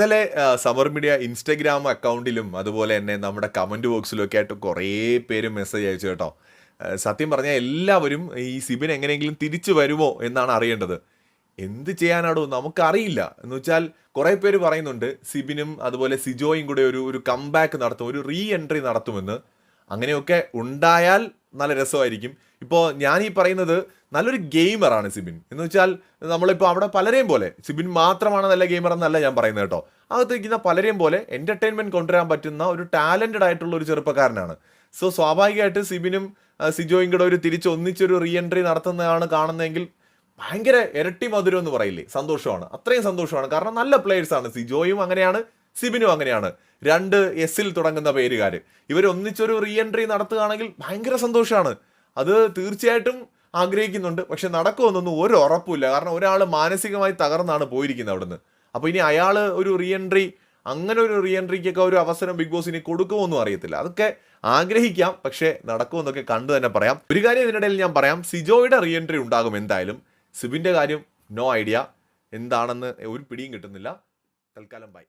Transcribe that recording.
ഇന്നലെ Samar media Instagram അക്കൗണ്ടിലും അതുപോലെ തന്നെ നമ്മുടെ കമന്റ് ബോക്സിലൊക്കെ ആയിട്ട് കുറേ പേര് മെസ്സേജ് അയച്ചു കേട്ടോ. സത്യം പറഞ്ഞാൽ എല്ലാവരും ഈ സിബിൻ എങ്ങനെയെങ്കിലും തിരിച്ചു വരുമോ എന്നാണ് അറിയേണ്ടത്. എന്ത് ചെയ്യാനാടോ നമുക്കറിയില്ല. എന്ന് വെച്ചാൽ കുറേ പേര് പറയുന്നുണ്ട് സിബിനും അതുപോലെ സിജോയും കൂടെ ഒരു ഒരു കംബാക്ക് നടത്തും ഒരു റീ എൻട്രി നടത്തുമെന്ന്. അങ്ങനെയൊക്കെ ഉണ്ടായാൽ നല്ല രസമായിരിക്കും. ഇപ്പോൾ ഞാൻ ഈ പറയുന്നത് നല്ലൊരു ഗെയിമറാണ് സിബിൻ. എന്ന് വെച്ചാൽ നമ്മളിപ്പോൾ അവിടെ പലരെയും പോലെ സിബിൻ മാത്രമാണ് നല്ല ഗെയിമർ എന്നല്ല ഞാൻ പറയുന്നത് കേട്ടോ. അകത്തിരിക്കുന്ന പലരെയും പോലെ എന്റർടൈൻമെന്റ് കൊണ്ടുവരാൻ പറ്റുന്ന ഒരു ടാലന്റഡ് ആയിട്ടുള്ള ഒരു ചെറുപ്പക്കാരനാണ്. സോ സ്വാഭാവികമായിട്ട് സിബിനും സിജോയും കൂടെ ഒരു തിരിച്ച് ഒന്നിച്ചൊരു റീ എൻട്രി നടത്തുന്നതാണ് കാണുന്നതെങ്കിൽ ഭയങ്കര ഇരട്ടി മധുരം എന്ന് പറയില്ലേ? സന്തോഷമാണ്. അത്രയും സന്തോഷമാണ്. കാരണം നല്ല പ്ലേയേഴ്സാണ് സിജോയും അങ്ങനെയാണ്. സിബിനും അങ്ങനെയാണ്. രണ്ട് എസിൽ തുടങ്ങുന്ന പേരുകാർ ഇവർ ഒന്നിച്ചൊരു റീ എൻട്രി നടത്തുകയാണെങ്കിൽ ഭയങ്കര സന്തോഷമാണ് അത് തീർച്ചയായിട്ടും ആഗ്രഹിക്കുന്നുണ്ട്. പക്ഷെ നടക്കുമെന്നൊന്നും ഒരു ഉറപ്പില്ല കാരണം ഒരാൾ മാനസികമായി തകർന്നാണ് പോയിരിക്കുന്നത് അവിടുന്ന്. അപ്പോൾ ഇനി അയാൾ ഒരു റീ എൻട്രി അങ്ങനെ ഒരു റീ എൻട്രിക്കൊക്കെ ഒരു അവസരം ബിഗ് ബോസ് ഇനി കൊടുക്കുമോന്നും അറിയത്തില്ല. അതൊക്കെ ആഗ്രഹിക്കാം. പക്ഷേ നടക്കുമെന്നൊക്കെ കണ്ടു തന്നെ പറയാം. ഒരു കാര്യം ഇതിനിടയിൽ ഞാൻ പറയാം. സിജോയുടെ റീ എൻട്രി ഉണ്ടാകും എന്തായാലും. സിബിന്റെ കാര്യം നോ ഐഡിയ എന്താണെന്ന് ഒരു പിടിയും കിട്ടുന്നില്ല. തൽക്കാലം ബൈ